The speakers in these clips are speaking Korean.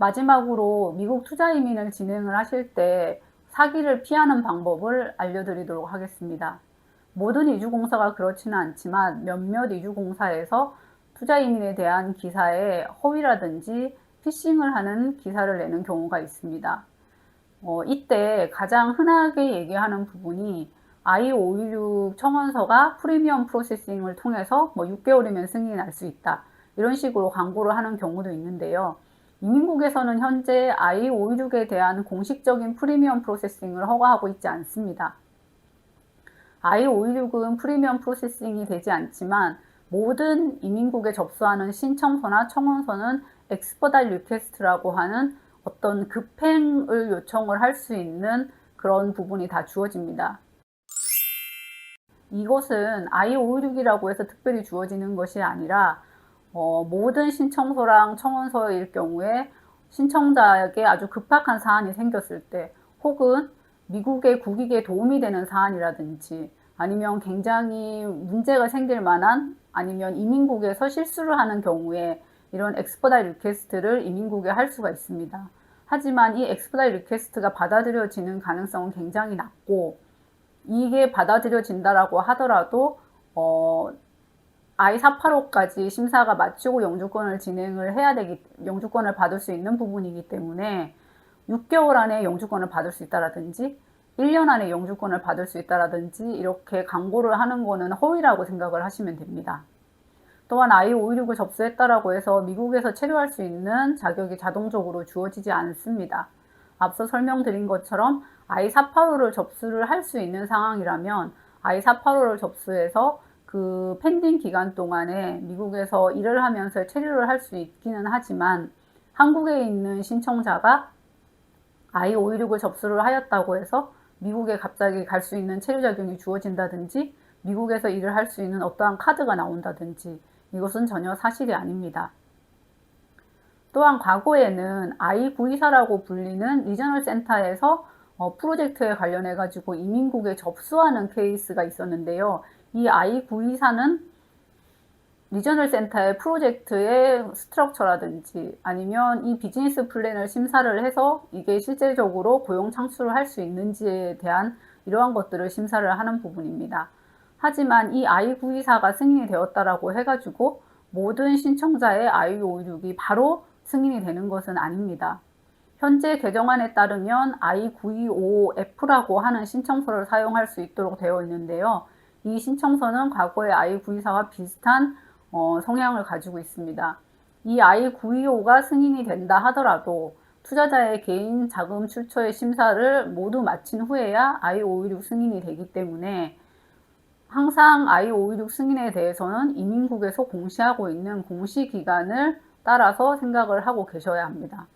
마지막으로 미국 투자 이민을 진행을 하실 때 사기를 피하는 방법을 알려드리도록 하겠습니다. 모든 이주공사가 그렇지는 않지만 몇몇 이주공사에서 투자 이민에 대한 기사에 허위라든지 피싱을 하는 기사를 내는 경우가 있습니다. 어, 이때 가장 흔하게 얘기하는 부분이 I516 청원서가 프리미엄 프로세싱을 통해서 뭐 6개월이면 승인이 날수 있다. 이런 식으로 광고를 하는 경우도 있는데요. 이민국에서는 현재 I516에 대한 공식적인 프리미엄 프로세싱을 허가하고 있지 않습니다. I516은 프리미엄 프로세싱이 되지 않지만 모든 이민국에 접수하는 신청서나 청원서는 엑스퍼달 리퀘스트라고 하는 어떤 급행을 요청을 할 수 있는 그런 부분이 다 주어집니다. 이것은 I516이라고 해서 특별히 주어지는 것이 아니라 어, 모든 신청서랑 청원서일 경우에 신청자에게 아주 급박한 사안이 생겼을 때 혹은 미국의 국익에 도움이 되는 사안이라든지 아니면 굉장히 문제가 생길 만한 아니면 이민국에서 실수를 하는 경우에 이런 엑스퍼다이 리퀘스트를 이민국에 할 수가 있습니다. 하지만 이 엑스퍼다이 리퀘스트가 받아들여지는 가능성은 굉장히 낮고 이게 받아들여진다라고 하더라도 어, I485까지 심사가 마치고 영주권을 진행을 해야 되기, 영주권을 받을 수 있는 부분이기 때문에 6개월 안에 영주권을 받을 수 있다라든지 1년 안에 영주권을 받을 수 있다라든지 이렇게 광고를 하는 거는 허위라고 생각을 하시면 됩니다. 또한 I516을 접수했다라고 해서 미국에서 체류할 수 있는 자격이 자동적으로 주어지지 않습니다. 앞서 설명드린 것처럼 I485를 접수를 할 수 있는 상황이라면 I485를 접수해서 그 펜딩 기간 동안에 미국에서 일을 하면서 체류를 할 수 있기는 하지만 한국에 있는 신청자가 I516을 접수를 하였다고 해서 미국에 갑자기 갈 수 있는 체류 자격이 주어진다든지 미국에서 일을 할 수 있는 어떠한 카드가 나온다든지 이것은 전혀 사실이 아닙니다. 또한 과거에는 I924라고 불리는 리저널 센터에서 어, 프로젝트에 관련해 가지고 이민국에 접수하는 케이스가 있었는데요. 이 I924는 리저널 센터의 프로젝트의 스트럭처라든지 아니면 이 비즈니스 플랜을 심사를 해서 이게 실제적으로 고용 창출을 할 수 있는지에 대한 이러한 것들을 심사를 하는 부분입니다. 하지만 이 I924가 승인이 되었다라고 해가지고 모든 신청자의 I516이 바로 승인이 되는 것은 아닙니다. 현재 개정안에 따르면 I925F라고 하는 신청서를 사용할 수 있도록 되어 있는데요. 이 신청서는 과거의 I924와 비슷한 어, 성향을 가지고 있습니다. 이 I925가 승인이 된다 하더라도 투자자의 개인 자금 출처의 심사를 모두 마친 후에야 I516 승인이 되기 때문에 항상 I516 승인에 대해서는 이민국에서 공시하고 있는 공시기간을 따라서 생각을 하고 계셔야 합니다.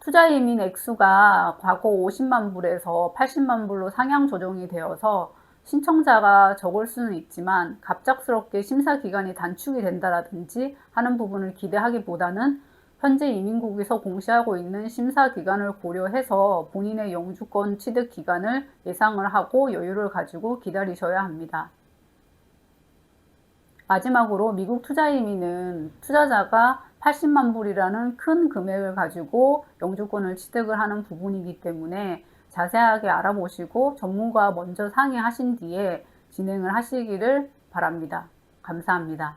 투자 이민 액수가 과거 50만 불에서 80만 불로 상향 조정이 되어서 신청자가 적을 수는 있지만 갑작스럽게 심사 기간이 단축이 된다라든지 하는 부분을 기대하기보다는 현재 이민국에서 공시하고 있는 심사 기간을 고려해서 본인의 영주권 취득 기간을 예상을 하고 여유를 가지고 기다리셔야 합니다. 마지막으로 미국 투자 이민은 투자자가 80만 불이라는 큰 금액을 가지고 영주권을 취득을 하는 부분이기 때문에 자세하게 알아보시고 전문가와 먼저 상의하신 뒤에 진행을 하시기를 바랍니다. 감사합니다.